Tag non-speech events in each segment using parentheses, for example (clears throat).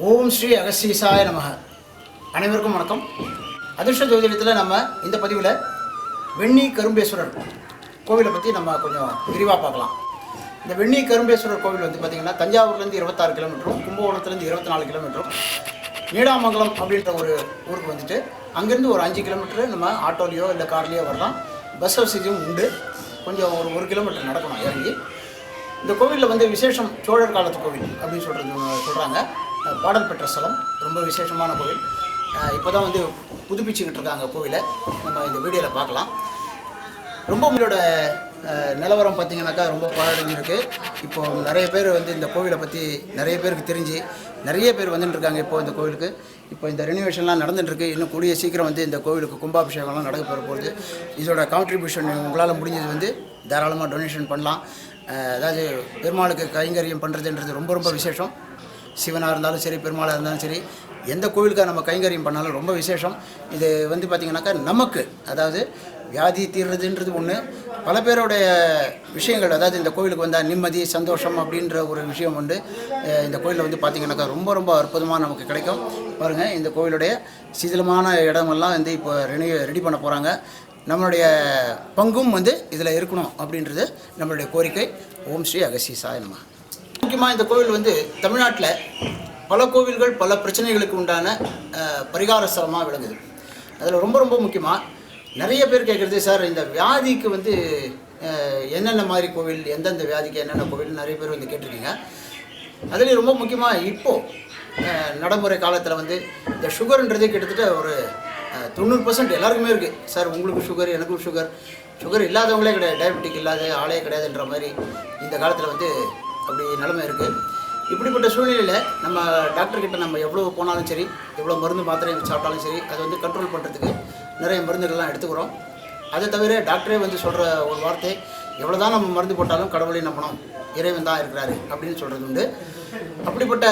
ஓம் ஸ்ரீ அகஸ்ரீசாய நமக. அனைவருக்கும் வணக்கம். அதிர்ஷ்ட ஜோதிடத்தில் நம்ம இந்த பதிவில் வெண்ணி கரும்பேஸ்வரர் கோவிலை பற்றி நம்ம கொஞ்சம் விரிவாக பார்க்கலாம். இந்த வெண்ணி கரும்பேஸ்வரர் கோவில் வந்து பார்த்திங்கன்னா தஞ்சாவூர்லேருந்து இருபத்தாறு கிலோமீட்டரும் கும்பகோணத்துலேருந்து இருபத்தி நாலு கிலோமீட்டரும் நீடாமங்கலம் அப்படின்ற ஒரு ஊருக்கு வந்துட்டு அங்கேருந்து ஒரு அஞ்சு கிலோமீட்டரு நம்ம ஆட்டோலேயோ இல்லை கார்லேயோ வரலாம். பஸ் வசதியும் உண்டு. கொஞ்சம் ஒரு ஒரு கிலோமீட்டர் நடக்கணும் இறங்கி. இந்த கோவிலில் வந்து விசேஷம் சோழர் காலத்து கோவில் அப்படின்னு சொல்கிறது சொல்கிறாங்க பாடல் பெற்ற ஸ்தலம். ரொம்ப விசேஷமான கோவில். இப்போ தான் வந்து புதுப்பிச்சுக்கிட்டு இருக்காங்க கோவிலை. நம்ம இந்த வீடியோவில் பார்க்கலாம். ரொம்ப உங்களோட நிலவரம் பார்த்தீங்கன்னாக்கா ரொம்ப பாழடைஞ்சிருக்கு இப்போ நிறைய பேர் வந்து இந்த கோவிலை பற்றி நிறைய பேருக்கு தெரிஞ்சு நிறைய பேர் வந்துட்டு இருக்காங்க இப்போ இந்த கோவிலுக்கு. இப்போ இந்த ரெனிவேஷன்லாம் நடந்துட்டுருக்கு இன்னும் கூடிய சீக்கிரம் வந்து இந்த கோவிலுக்கு கும்பாபிஷேகம்லாம் நடக்க போகிற போகுது. இதோட கான்ட்ரிபியூஷன் உங்களால் முடிஞ்சது வந்து தாராளமாக டொனேஷன் பண்ணலாம். அதாவது பெருமாளுக்கு கைங்கரியம் பண்ணுறதுன்றது ரொம்ப ரொம்ப விசேஷம். சிவனாக இருந்தாலும் சரி பெருமாளாக இருந்தாலும் சரி எந்த கோவிலுக்காக நம்ம கைங்கரியம் பண்ணாலும் ரொம்ப விசேஷம். இது வந்து பார்த்திங்கனாக்கா நமக்கு அதாவது வியாதி தீர்றதுன்றது ஒன்று பல பேருடைய விஷயங்கள் அதாவது இந்த கோவிலுக்கு வந்தால் நிம்மதி சந்தோஷம் அப்படின்ற ஒரு விஷயம் உண்டு. இந்த கோயிலில் வந்து பார்த்திங்கனாக்கா ரொம்ப ரொம்ப அற்புதமாக நமக்கு கிடைக்கும். பாருங்கள் இந்த கோவிலுடைய சிதிலமான இடமெல்லாம் வந்து இப்போ ரெனி ரெடி பண்ண போகிறாங்க நம்மளுடைய பங்கும் வந்து இதில் இருக்கணும் அப்படின்றது நம்மளுடைய கோரிக்கை. ஓம் ஸ்ரீ அகசி சாயனமாக முக்கியமாக இந்த கோவில் வந்து தமிழ்நாட்டில் பல கோவில்கள் பல பிரச்சனைகளுக்கு உண்டான பரிகார ஸ்தலமாக விளங்குது. அதில் ரொம்ப ரொம்ப முக்கியமாக நிறைய பேர் கேட்குறது சார் இந்த வியாதிக்கு வந்து என்னென்ன மாதிரி கோவில் எந்தெந்த வியாதிக்கு என்னென்ன கோவில் நிறைய பேர் வந்து கேட்டிருக்கீங்க. அதுலேயும் ரொம்ப முக்கியமாக இப்போது நடைமுறை காலத்தில் வந்து இந்த சுகர்ன்றது கிட்டத்தட்ட ஒரு தொண்ணூறு பர்சன்ட் எல்லாருக்குமே இருக்குது சார் உங்களுக்கு சுகர் எனக்கும் சுகர். சுகர் இல்லாதவங்களே கிடையாது. டயபெட்டிக் இல்லாத ஆளே கிடையாதுன்ற மாதிரி இந்த காலத்தில் வந்து அப்படி நிலமை இருக்குது இப்படிப்பட்ட சூழ்நிலையில் நம்ம டாக்டர்கிட்ட நம்ம எவ்வளோ போனாலும் சரி எவ்வளோ மருந்து மாத்திரை சாப்பிட்டாலும் சரி அதை வந்து கண்ட்ரோல் பண்ணுறதுக்கு நிறைய மருந்துகள்லாம் எடுத்துக்கிறோம். அதை தவிர டாக்டரே வந்து சொல்கிற ஒரு வார்த்தை எவ்வளோ தான் நம்ம மருந்து போட்டாலும் கடவுளை நம்பணும் இறைவன் தான் இருக்கிறாரு அப்படின்னு சொல்கிறது உண்டு. அப்படிப்பட்ட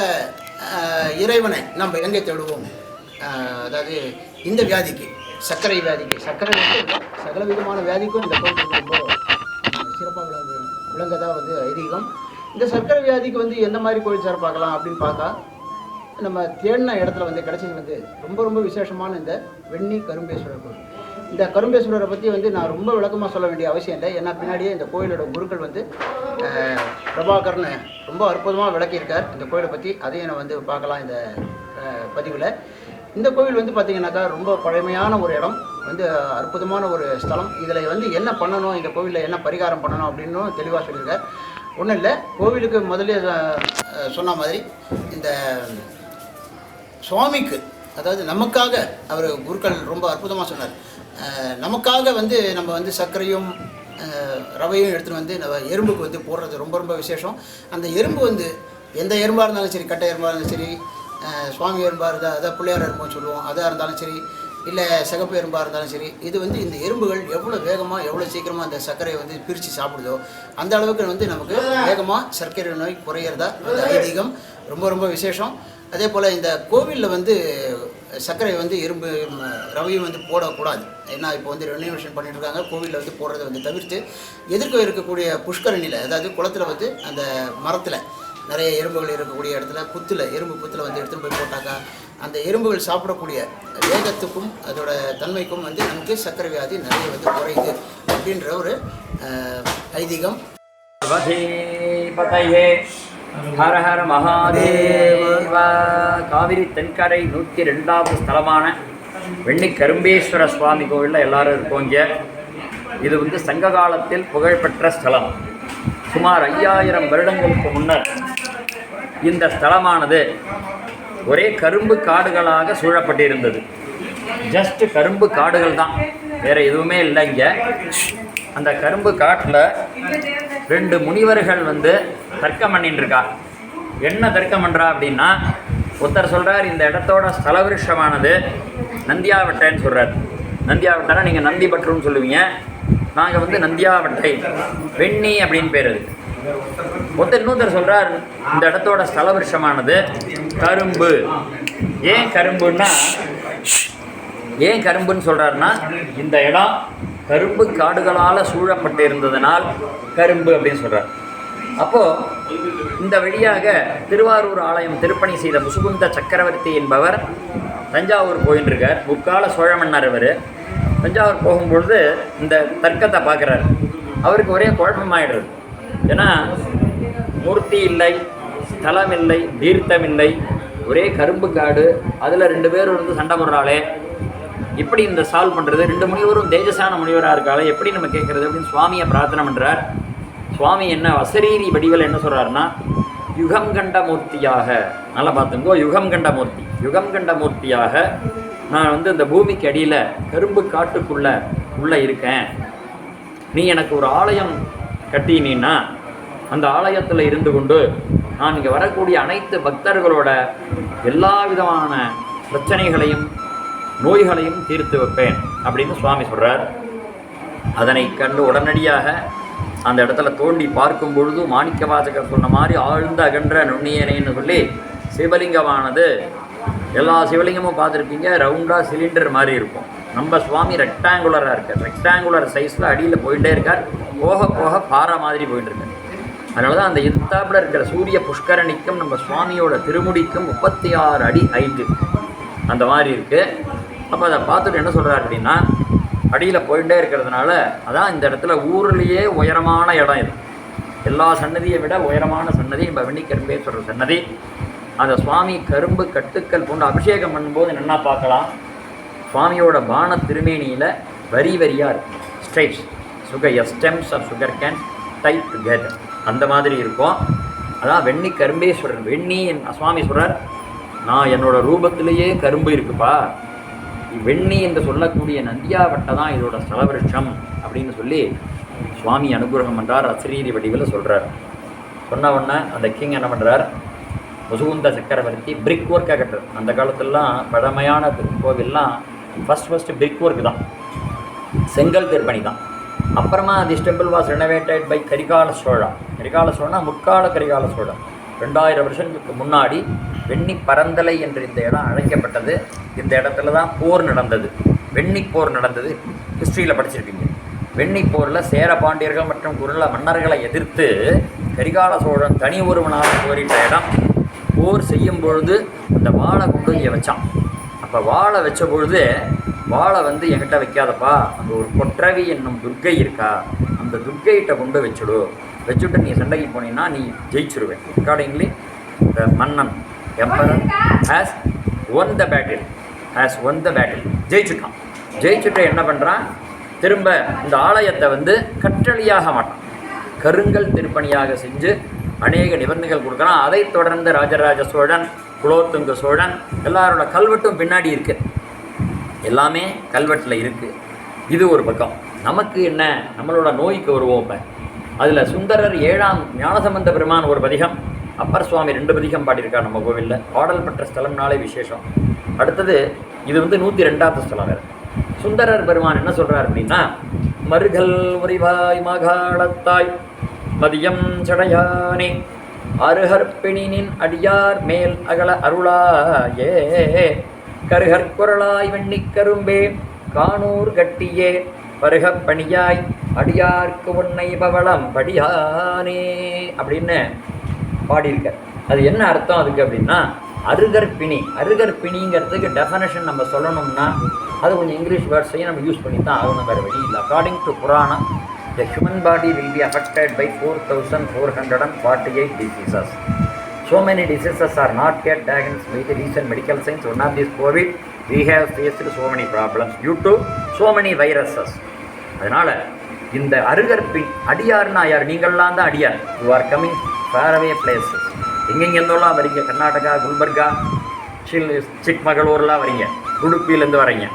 இறைவனை நம்ம எங்கே தேடுவோம்? அதாவது இந்த வியாதிக்கு சர்க்கரை வியாதிக்கு சர்க்கரை சகல விதமான வியாதிக்கும் இந்த கோவில் ரொம்ப சிறப்பாக விளங்கு விளங்கதா வந்து ஐதீகம். இந்த சர்க்கரை வியாதிக்கு வந்து எந்த மாதிரி கோயில் சார் பார்க்கலாம் அப்படின்னு பார்த்தா நம்ம தேடின இடத்துல வந்து கிடைச்சது வந்து ரொம்ப ரொம்ப விசேஷமான இந்த வெண்ணி கரும்பேஸ்வரர் கோவில் இந்த கரும்பேஸ்வரரை பற்றி வந்து நான் ரொம்ப விளக்கமாக சொல்ல வேண்டிய அவசியம் இல்லை. ஏன்னா பின்னாடியே இந்த கோயிலோட குருக்கள் வந்து பிரபாகர்னு ரொம்ப அற்புதமாக விளக்கியிருக்கார். இந்த கோயிலை பற்றி அதையும் நான் வந்து பார்க்கலாம் இந்த பதிவில். இந்த கோவில் வந்து பார்த்திங்கனாக்கா ரொம்ப பழமையான ஒரு இடம் வந்து அற்புதமான ஒரு ஸ்தலம். இதில் வந்து என்ன பண்ணணும் இந்த கோவிலில் என்ன பரிகாரம் பண்ணணும் அப்படின்னும் தெளிவாக சொல்லியிருக்கார். ஒன்றும் இல்லை. கோவிலுக்கு முதலே சொன்ன மாதிரி இந்த சுவாமிக்கு அதாவது நமக்காக அவர் குருக்கள் ரொம்ப அற்புதமாக சொன்னார். நமக்காக வந்து நம்ம வந்து சர்க்கரையும் ரவையும் எடுத்துகிட்டு வந்து நம்ம எறும்புக்கு வந்து போடுறது ரொம்ப ரொம்ப விசேஷம். அந்த எறும்பு வந்து எந்த எறும்பாக இருந்தாலும் சரி கட்டை எறும்பாக இருந்தாலும் சரி சுவாமி எறும்பாக இருந்தால் அதாவது பிள்ளையார் எறும்புன்னு சொல்லுவோம். அதாக இருந்தாலும் சரி இல்லை சிகப்பு எறும்பாக இருந்தாலும் சரி இது வந்து இந்த எறும்புகள் எவ்வளோ வேகமாக எவ்வளோ சீக்கிரமாக அந்த சர்க்கரையை வந்து பிரித்து சாப்பிடுதோ அந்த அளவுக்கு வந்து நமக்கு வேகமாக சர்க்கரை நோய் குறையிறதா அந்த ஐதீகம். ரொம்ப ரொம்ப விசேஷம். அதே போல் இந்த கோவிலில் வந்து சர்க்கரை வந்து இரும்பு ரவையும் வந்து போடக்கூடாது. ஏன்னா இப்போ வந்து ரெனோவேஷன் பண்ணிட்டு இருக்காங்க கோவிலில் வந்து போடுறதை வந்து தவிர்த்து எதிர்க்க இருக்கக்கூடிய புஷ்கரணியில் அதாவது குளத்தில் வந்து அந்த மரத்தில் நிறைய எறும்புகள் இருக்கக்கூடிய இடத்துல புத்தில் எறும்பு புத்தில் வந்து எடுத்துகிட்டு போய் போட்டாக்கா அந்த எறும்புகள் சாப்பிடக்கூடிய வேகத்துக்கும் அதோட தன்மைக்கும் வந்து நமக்கு சர்க்கரை வியாதி நிறைய வந்து குறையுது அப்படின்ற ஒரு அஹ், ஐதீகம். ஹர ஹர மகாதேவா. காவிரி தென்கரை நூற்றி ரெண்டாவது ஸ்தலமான வெண்ணி கரும்பேஸ்வர சுவாமி கோவிலில் எல்லாரும் இருக்கோம் இங்கே. இது வந்து சங்க காலத்தில் புகழ்பெற்ற ஸ்தலம். சுமார் ஐயாயிரம் வருடங்களுக்கு முன்னர் இந்த ஸ்தலமானது ஒரே கரும்பு காடுகளாக சூழப்பட்டிருந்தது. ஜஸ்ட் கரும்பு காடுகள் தான் வேற எதுவுமே இல்லை இங்கே. அந்த கரும்பு காட்டில் ரெண்டு முனிவர்கள் வந்து தர்க்கம் பண்ணிட்டுருக்கா என்ன தர்க்கம் பண்ணுறா அப்படின்னா ஒருத்தர் சொல்கிறார் இந்த இடத்தோட ஸ்தலவிருஷமானது நந்தியாவட்டைன்னு சொல்கிறார் நந்தியாவட்டைனா நீங்கள் நந்தி பற்றுன்னு சொல்லுவீங்க. நாங்கள் வந்து நந்தியாவட்டை. வெண்ணி அப்படின்னு பேர் அது. ஒருத்தர் இன்னொருத்தர் சொல்கிறார் இந்த இடத்தோட ஸ்தல விருஷமானது கரும்பு. ஏன் கரும்புன்னா ஏன் கரும்புன்னு சொல்கிறாருன்னா இந்த இடம் கரும்பு காடுகளால் சூழப்பட்டு இருந்ததனால் கரும்பு அப்படின்னு சொல்கிறார் அப்போது இந்த வழியாக திருவாரூர் ஆலயம் திருப்பணி செய்த முசுகுந்த சக்கரவர்த்தி என்பவர் தஞ்சாவூர் போயின்றிருக்கார். முக்கால சோழ மன்னர் அவர் தஞ்சாவூர் போகும்பொழுது இந்த தர்க்கத்தை பார்க்குறாரு. அவருக்கு ஒரே குழப்பமாயிடுறது ஏன்னா மூர்த்தி இல்லை ஸ்தலம் இல்லை தீர்த்தம் இல்லை ஒரே கரும்பு காடு அதில் ரெண்டு பேர் வந்து சண்டை போடுறாளே. எப்படி இந்த சால்வ் பண்ணுறது ரெண்டு முனிவரும் தேஜசான முனிவராக இருக்காளே எப்படி நம்ம கேட்குறது அப்படின்னு சுவாமியை பிரார்த்தனை பண்ணுறார் சுவாமி என்ன வசரீரி வடிவில் என்ன சொல்கிறாருன்னா யுகம் கண்ட மூர்த்தியாக. நல்லா பார்த்துங்கோ யுகம் கண்ட மூர்த்தி. யுகம் கண்ட மூர்த்தியாக நான் வந்து இந்த பூமிக்கு அடியில் கரும்பு காட்டுக்குள்ளே உள்ளே இருக்கேன். நீ எனக்கு ஒரு ஆலயம் கட்டினீன்னா அந்த ஆலயத்தில் இருந்து கொண்டு நான் இங்கே வரக்கூடிய அனைத்து பக்தர்களோட எல்லா விதமான பிரச்சனைகளையும் நோய்களையும் தீர்த்து வைப்பேன் அப்படின்னு சுவாமி சொல்கிறார் அதனை கண்டு உடனடியாக அந்த இடத்துல தோண்டி பார்க்கும் பொழுது மாணிக்க வாசகர் சொன்ன மாதிரி ஆழ்ந்த அகன்ற நுண்ணியனைன்னு சொல்லி சிவலிங்கமானது எல்லா சிவலிங்கமும் பார்த்துருப்பீங்க ரவுண்டாக சிலிண்டர் மாதிரி இருக்கும். நம்ம சுவாமி ரெக்டாங்குலராக இருக்கார். ரெக்டாங்குலர் சைஸில் அடியில் போயிட்டே இருக்கார். போக போக பாறை மாதிரி போயிட்டு இருக்கார் அதனால தான் அந்த எத்தாப்பில் இருக்கிற சூரிய புஷ்கரணிக்கும் நம்ம சுவாமியோட திருமுடிக்கும் முப்பத்தி ஆறு அடி ஹைட்டு அந்த மாதிரி இருக்குது அப்போ அதை பார்த்துட்டு என்ன சொல்கிறார் அப்படின்னா அடியில் போயிட்டே இருக்கிறதுனால அதான் இந்த இடத்துல ஊர்லேயே உயரமான இடம் இது. எல்லா சன்னதியை விட உயரமான சன்னதி நம்ம வெண்ணிக்கரும்பேஸ்வரர் சன்னதி. அந்த சுவாமி கரும்பு கட்டுக்கள் போன்று அபிஷேகம் பண்ணும்போது என்ன பார்க்கலாம். சுவாமியோட பான திருமேனியில் வரி வரியாக இருக்கும் stripes sugar stems of sugarcane type together அந்த மாதிரி இருக்கும். அதான் வெண்ணி கரும்பேஸ்வரர் வெண்ணி என் சுவாமி சொல்கிறார் நான் என்னோடய ரூபத்திலேயே கரும்பு இருக்குப்பா. வெண்ணி என்று சொல்லக்கூடிய நந்தியாவட்டை தான் இதோட ஸ்தலவிருஷம் அப்படின்னு சொல்லி சுவாமி அனுகிரகம் என்றார் அசிரீதி வடிவில் சொல்கிறார் சொன்ன உடனே அந்த கிங் என்ன பண்ணுறார் முசுகுந்த சக்கரவர்த்தி பிரிக் ஒர்க்காக கட்டுறது அந்த காலத்துலலாம் பழமையான கோவில்லாம் ஃபஸ்ட் ஃபஸ்ட்டு பிரிக் ஒர்க் தான். செங்கல் திருப்பணி தான் அப்புறமா this temple was renovated by Karikala Chola. Karikala சோழனா முற்கால கரிகால சோழா ரெண்டாயிரம் வருஷங்களுக்கு முன்னாடி வெண்ணி பரந்தலை என்று இந்த இடம் அழைக்கப்பட்டது. இந்த இடத்துல தான் போர் நடந்தது. வெண்ணி போர் நடந்தது ஹிஸ்ட்ரியில் படிச்சிருப்பீங்க. வெண்ணி போரில் சேர பாண்டியர்கள் மற்றும் குருள மன்னர்களை எதிர்த்து கரிகால சோழன் தனி ஒருவனாக போரிட்ட இடம். போர் செய்யும் பொழுது அந்த வாழை கொண்டு இங்கே வச்சான். அப்போ வாழை வச்ச பொழுது வாழை வந்து என்கிட்ட வைக்காதப்பா. அங்கே ஒரு கொற்றவி என்னும் துர்க்கை இருக்கா? அந்த துர்க்கைகிட்ட கொண்டு வச்சுடு. வச்சுட்டு நீ சண்டைக்கு போனீங்கன்னா நீ ஜெயிச்சிருவேன் அக்கார்டிங்லி த மன்னன் emperor has won the battle has won the battle ஜெயிச்சுட்டான். ஜெயிச்சுட்டு என்ன பண்ணுறான் திரும்ப இந்த ஆலயத்தை வந்து கற்றளியாக மாட்டான். கருங்கல் திருப்பணியாக செஞ்சு அநேக நிபந்தனைகள் கொடுக்குறான். அதைத் தொடர்ந்து ராஜராஜ சோழன் குலோத்துங்க சோழன் எல்லாரோட கல்வெட்டும் பின்னாடி இருக்குது எல்லாமே கல்வெட்டில் இருக்குது இது ஒரு பக்கம். நமக்கு என்ன? நம்மளோட நோய்க்கு வருவோம் இப்போ. அதில் சுந்தரர் ஏழாம் ஞானசம்பந்த பெருமான் ஒரு பதிகம். அப்பர் சுவாமி ரெண்டு பதிகம் பாடியிருக்கார் நம்ம கோவிலில். பாடல் பெற்ற ஸ்தலம்னாலே விசேஷம். அடுத்தது இது வந்து நூற்றி ரெண்டாவது ஸ்தலம் வேறு. சுந்தரர் பெருமான் என்ன சொல்கிறார் அப்படின்னா மருகல் உரிவாய் மகாளத்தாய் மதியம் சடையானே அருகற்பிணினின் அடியார் மேல் அகல அருளாயே கருகற்குரலாய் வெண்ணிக் கரும்பே காணூர் கட்டியே. பருகப் பணியாய் அடியார்க்கு உன்னை பவளம் படியானே. அப்படின்னு பாடியிருக்க அது என்ன அர்த்தம் அதுக்கு அப்படின்னா அருகற்பிணி அருகற்பிணிங்கிறதுக்கு டெஃபனேஷன் நம்ம சொல்லணும்னா அது கொஞ்சம் இங்கிலீஷ் வேர்ட்ஸையும் நம்ம யூஸ் பண்ணி தான் ஆகணும் வேறு வழி இல்லை. அக்கார்டிங் டு புராணம் the human body ரீடியா affect by four thousand four hundred and forty eight diseases So many diseases are not yet diagnosed by the recent medical science. One of these COVID, we have faced so many problems due to so many viruses. அதனால் இந்த அருகற்பின் அடியார்னா யார் நீங்கள்லாம் தான் அடியார். You are coming far away எங்கெங்கேருந்தோலாம் வரீங்க? கர்நாடகா குல்பர்கா சில் சிக்மகளூர்லாம் வரீங்க. உடுப்பிலேருந்து வரீங்க.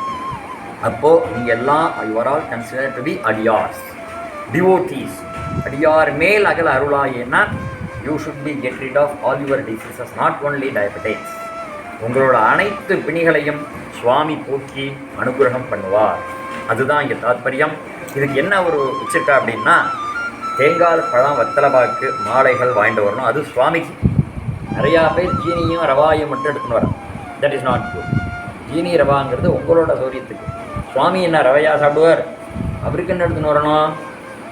அப்போது நீங்கள் எல்லாம் your all consider to be அடியார்ஸ். Devotees அடியார் மேல் அகல அருளாயேன்னா you should be get rid of all your diseases not only diabetics உங்களோட அனைத்து பிணிகளையும் சுவாமி போக்கி அனுகிரகம் பண்ணுவார். அதுதான் இங்கே தாத்பரியம். இதுக்கு என்ன ஒரு உச்சிட்டா அப்படின்னா தேங்காய் பழம் வத்தலபாக்கு மாலைகள் வாங்கிட்டு வரணும். அது சுவாமிக்கு. நிறையா பேர் ஜீனியும் ரவாயும் மட்டும் எடுத்துன்னு வரோம் தட் இஸ் நாட் குட் ஜீனி ரவாங்கிறது உங்களோட சௌரியத்துக்கு. சுவாமி என்ன ரவையாக சாப்பிடுவார்? அவருக்கு என்ன எடுத்துன்னு வரணும்?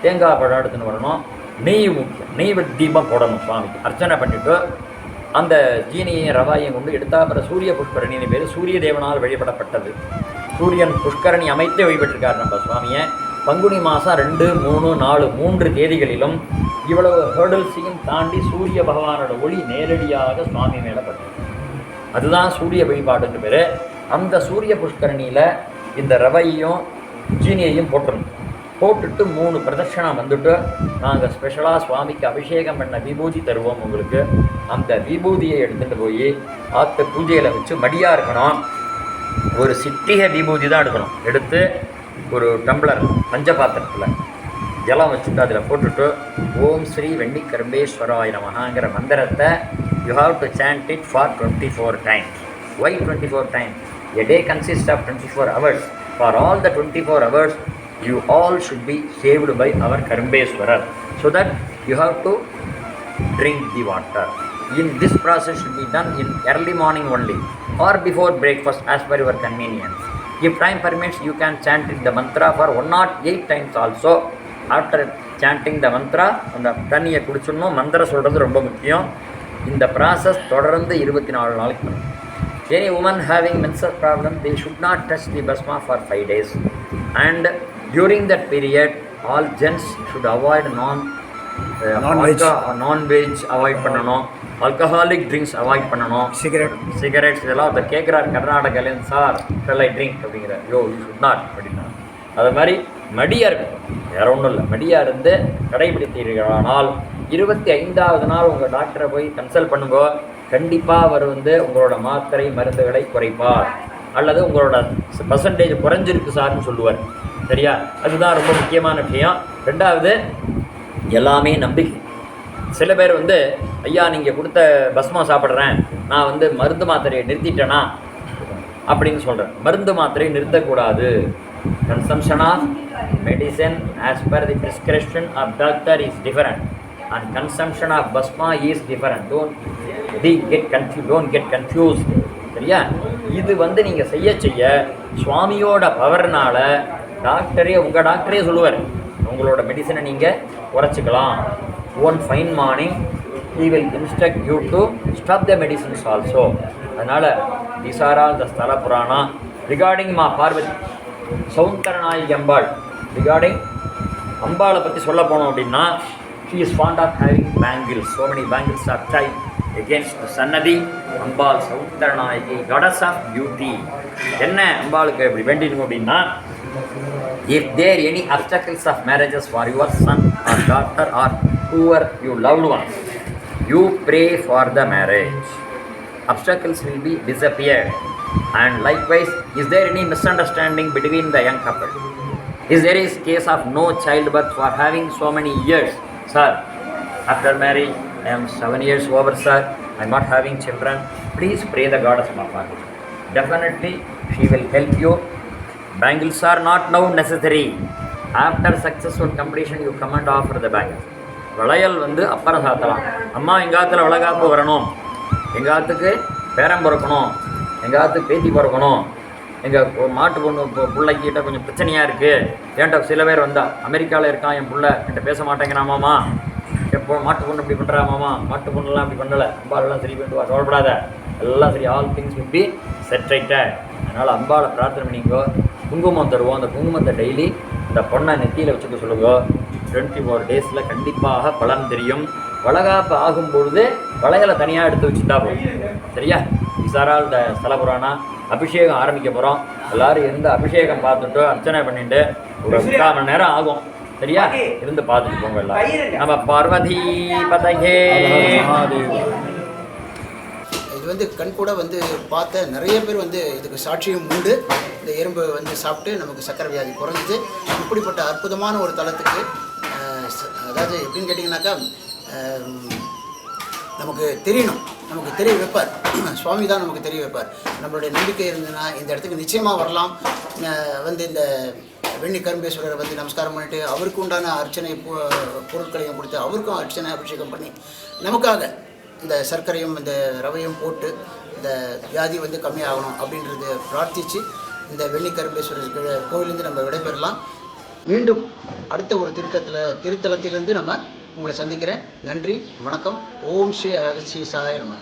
தேங்காய் பழம் எடுத்துன்னு வரணும். நெய் முக்கியம் நெய்வத் தீபம் போடணும்? சுவாமிக்கு அர்ச்சனை பண்ணிவிட்டு அந்த ஜீனியையும் ரவாயையும் கொண்டு எடுத்தாப்புற சூரிய புஷ்கரணியின் பேர். சூரிய தேவனால் வழிபடப்பட்டது. சூரியன் புஷ்கரணி அமைத்தே வழிபட்டிருக்கார் நம்ம சுவாமியை. பங்குனி மாதம் ரெண்டு மூணு நாலு மூன்று தேதிகளிலும் இவ்வளவு ஹேர்டல்ஸையும் தாண்டி சூரிய பகவானோட ஒளி நேரடியாக சுவாமி மேலப்பட்டது அதுதான் சூரிய வழிபாடுன்ற பேர். அந்த சூரிய புஷ்கரணியில் இந்த ரவையும் ஜீனியையும் போட்டிருந்தோம் போட்டுட்டு மூணு பிரதட்சணம் வந்துட்டு நாங்கள் ஸ்பெஷலாக சுவாமிக்கு அபிஷேகம் பண்ண விபூதி தருவோம் உங்களுக்கு. அந்த விபூதியை எடுத்துகிட்டு போய் ஆத்த பூஜையில் வச்சு மடியாக இருக்கணும். ஒரு சிட்டிகை விபூதி தான் எடுக்கணும். எடுத்து ஒரு டம்ளர் பஞ்ச பாத்திரத்தில் ஜலம் வச்சுட்டு அதில் போட்டுட்டு ஓம் ஸ்ரீ வெண்ணி கரும்பேஸ்வராய நமகாங்கிற மந்திரத்தை you have to chant it for twenty four time why twenty four time a day consist of twenty four hours for all the twenty four hours you all should be saved by our Karumbeswarar so that you have to drink the water. In this process should be done in early morning only or before breakfast as per your convenience. If time permits, you can chant it the mantra for one not eight times also. After chanting the mantra, அந்த தண்ணியை குடிச்சிடணும் மந்திரம் சொல்கிறது ரொம்ப முக்கியம் இந்த process தொடர்ந்து இருபத்தி நாலு நாளைக்கு பண்ணணும் Any woman having menstrual problem, they should not touch the basma for five days. And during that period, all gents should avoid non. Non veg avoid பண்ணணும். ஆல்கஹாலிக் ட்ரிங்க்ஸ் அவாய்ட் பண்ணணும். சிகரெட் சிகரெட்ஸ் இதெல்லாம் ஒருத்தர் கேட்குறாரு கர்நாடகாலேருந்து sir shall I drink அப்படிங்கிற. யோ you should not அப்படின்னா. அது மாதிரி மடியாக இருக்கட்டும். வேற ஒன்றும் இல்லை. மடியாக இருந்து கடைபிடித்தீர்களானால் இருபத்தி ஐந்தாவது நாள் உங்கள் டாக்டரை போய் கன்சல்ட் பண்ணுங்க. கண்டிப்பாக அவர் வந்து உங்களோட மாத்திரை மருந்துகளை குறைப்பார். அல்லது உங்களோட பர்சன்டேஜ் குறைஞ்சிருக்கு சார்னு சொல்லுவார். சரியா? அதுதான் ரொம்ப முக்கியமான விஷயம். ரெண்டாவது எல்லாமே நம்பிக்கை. சில பேர் வந்து ஐயா நீங்கள் கொடுத்த பஸ்மா சாப்பிட்றேன். நான் வந்து மருந்து மாத்திரையை நிறுத்திட்டேனா? அப்படின்னு சொல்கிறேன் மருந்து மாத்திரையை நிறுத்தக்கூடாது. Consumption of medicine as per the prescription of doctor is different and consumption of bhasma is different don't the get confuse don't get confused சரியா? இது வந்து நீங்கள் செய்ய செய்ய சுவாமியோட பவர்னால் டாக்டரே உங்கள் டாக்டரே சொல்லுவார் உங்களோட மெடிசனை நீங்கள் குறைச்சிக்கலாம். One fine morning he will instruct you to stop the medicines also அதனால் these the sthala purana recording மா பார்வதி சௌந்தரநாயகி அம்பாள் ரிகார்டிங் அம்பாளை பற்றி சொல்ல போனோம் அப்படின்னா she is fond of having bangles so many bangles are tied. Against the சன்னதி Ambal Soundaranayaki goddess of beauty என்ன அம்பாளுக்கு இப்படி வேண்டிடும் அப்படின்னா if there any obstacles of marriages for your son or daughter or whoever you loved ones you pray for the marriage obstacles will be disappeared and likewise is there any misunderstanding between the young couple is there is case of no childbirth for having so many years sir after marriage I seven years over sir I I'm not children please pray the the goddess of Parvati. Definitely, she will help you bangles are not now necessary after successful completion you comment offer the bank வளையல் வந்து அப்புறம் சாத்தலாம் அம்மா எங்காத்தில் வளகாப்பு வரணும் எங்காத்துக்கு பேரம் பிறக்கணும் எங்காத்துக்கு பேத்தி பிறக்கணும் எங்கள் மாட்டு பொண்ணு பிள்ளைக்கிட்ட கொஞ்சம் பிரச்சனையாக இருக்குது ஏன்ட்ட சில பேர் வந்தால் அமெரிக்காவில் இருக்கான் என் பிள்ளை என்கிட்ட பேச மாட்டேங்கிறாமாம்மா போ மாட்டு பொண்ணு இப்படி பண்ணுறா மாமா? மாட்டு பொண்ணுலாம் அப்படி பண்ணலை. அம்பாலெல்லாம் சரி பண்ணுவா கவலைப்படாத. எல்லாம் சரி all things will set righted அதனால் அம்பாளை பிரார்த்தனை பண்ணிக்கோ. குங்குமம் தருவோம். அந்த குங்குமத்தை டெய்லி இந்த பொண்ணை நெத்தியில் வச்சுக்க சொல்லுங்க. டுவெண்ட்டி ஃபோர் டேஸில் கண்டிப்பாக பலன் தெரியும். வளகாப்பு ஆகும் பொழுது வளையலை தனியாக எடுத்து வச்சுட்டா போதும். சரியா? விசாரால் இந்த ஸ்தல புராணா அபிஷேகம் ஆரம்பிக்க போகிறோம் எல்லாரும் இருந்து அபிஷேகம் பார்த்துட்டு அர்ச்சனை பண்ணிட்டு ஒரு முக்கால் மணி நேரம் ஆகும். சரியா? இருந்து பார்த்துட்டு போங்க எல்லாரும். நம்ம பார்வதி பதகே இது வந்து கண் கூட வந்து பார்த்த நிறைய பேர் வந்து இதுக்கு சாட்சியம் உண்டு. இந்த எறும்பு வந்து சாப்பிட்டு நமக்கு சக்கரை வியாதி குறைஞ்சிது. இப்படிப்பட்ட அற்புதமான ஒரு தளத்துக்கு அதாவது எப்படின்னு கேட்டிங்கனாக்கா நமக்கு தெரியணும். நமக்கு தெரிய வைப்பார். (clears throat) சுவாமி தான் நமக்கு தெரிய வைப்பார். நம்மளுடைய நம்பிக்கை இருந்ததுன்னா இந்த இடத்துக்கு நிச்சயமாக வரலாம். வந்து இந்த வெண்ணி கரும்பேஸ்வரரை வந்து நமஸ்காரம் பண்ணிட்டு அவருக்கு உண்டான அர்ச்சனை பொ- பொருட்களையும் கொடுத்து அவருக்கும் அர்ச்சனை அபிஷேகம் பண்ணி நமக்காக இந்த சர்க்கரையும் இந்த ரவையும் போட்டு இந்த வியாதி வந்து கம்மியாகணும் அப்படின்றத பிரார்த்தித்து இந்த வெள்ளிக்கரும்பேஸ்வரர் கீழே கோவிலேருந்து நம்ம விடைபெறலாம். மீண்டும் அடுத்த ஒரு திருத்தத்தில் திருத்தலத்திலிருந்து நம்ம உங்களை சந்திக்கிறேன். நன்றி வணக்கம். ஓம் ஸ்ரீ அகஸ்ரீ சாய நம்ம